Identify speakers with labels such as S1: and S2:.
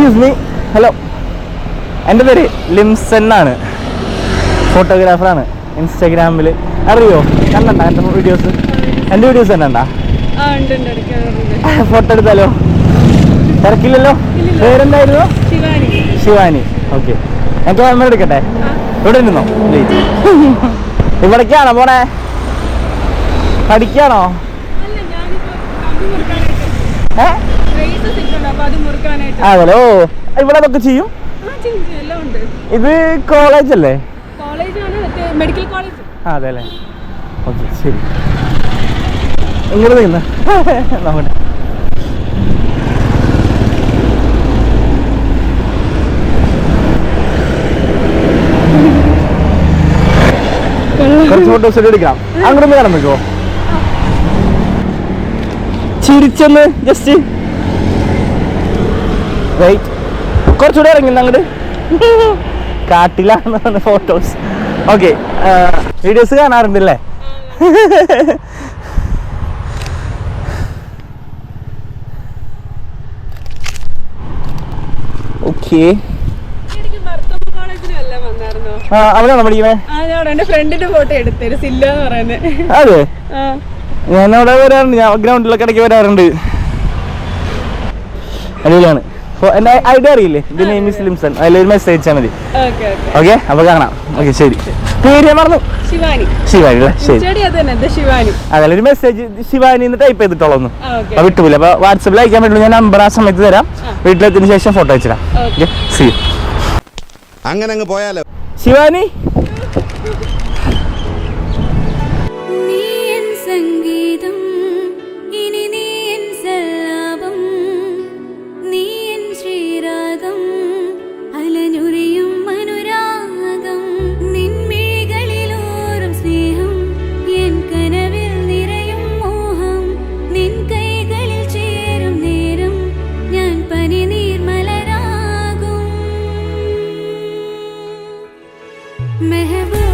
S1: Excuse me hello എന്റെ പേര് ലിംസൻ ആണ്. ഫോട്ടോഗ്രാഫറാണ് ഇൻസ്റ്റാഗ്രാമിൽ അറിയോ? കണ്ടണ്ട എന്റെ വീഡിയോസ് എന്റെ വീഡിയോസ് തന്നെ ഉണ്ടാ ഫോട്ടോ എടുത്താലോ? തിരക്കില്ലല്ലോ. പേരെന്തായിരുന്നു?
S2: ശിവാനി.
S1: ഓക്കെ ഞാൻ ക്യാമറ എടുക്കട്ടെ? ഇവിടെ നിന്നോ ഇവിടേക്കാണോ പോണേ? പഠിക്കാണോ? ഏ? അതല്ലോ ഇവിടെ അതൊക്കെ ചെയ്യും? ഇത് കോളേജ് അല്ലേ?
S2: മെഡിക്കൽ കോളേജ്
S1: അതെ അല്ലേ? ഓക്കെ ശരി. ഇങ്ങോട്ട് നിന്ന് നോക്കട്ടെ കുറച്ച് ഫോട്ടോസ് എടുക്കാം. അങ്ങോട്ടൊന്ന് കാണാൻ പറ്റുമോ? ചിരിച്ചൊന്ന് ജസ്റ്റ് വെയിറ്റ് കുറച്ചുകൂടെ ഇറങ്ങി അങ്ങോട്ട് കാട്ടിലാണ് ഫോട്ടോസ് ഓക്കെ വീഡിയോസ് കാണാറുണ്ടല്ലേ? ഓക്കെ
S2: എന്റെ ഫ്രണ്ടിന്റെ ഫോട്ടോ സില്ല എന്ന് പറയുന്നത്.
S1: അതെ? ഞാൻ അവിടെ വരാറുണ്ട് ഞാൻ ഗ്രൗണ്ടിലൊക്കെ ഇടയ്ക്ക് വരാറുണ്ട്. അടിപൊളിയാണ്. അപ്പോൾ എന്റെ ഐഡിയ അറിയില്ലേ? ഇത് നെയിം ഇസ് ലിംസൺ അതിലൊരു മെസ്സേജ് അയച്ചാൽ മതി.
S2: Okay okay.
S1: ഓക്കെ അപ്പോൾ കാണാം. ഓക്കെ ശരി. പേര് ഞാൻ മറന്നു.
S2: ശിവാനി.
S1: ശിവാനി അല്ലേ? ശരി.
S2: ചെടി അത് ശിവാനി.
S1: അതല്ല ഒരു മെസ്സേജ് ശിവാനി എന്ന് ടൈപ്പ് ചെയ്തിട്ടോളൂ ഒന്ന്. അപ്പോൾ വിട്ടുപോയില്ല അപ്പോൾ വാട്സപ്പിൽ അയക്കാൻ പറ്റുള്ളൂ. ഞാൻ നമ്പർ ആ സമയത്ത് തരാം. വീട്ടിലെത്തിന് ശേഷം ഫോട്ടോ അയച്ചിടാം.
S2: ഓക്കെ.
S1: സി
S3: അങ്ങനെ അങ്ങ് പോയാലോ.
S1: ശിവാനി? महबूब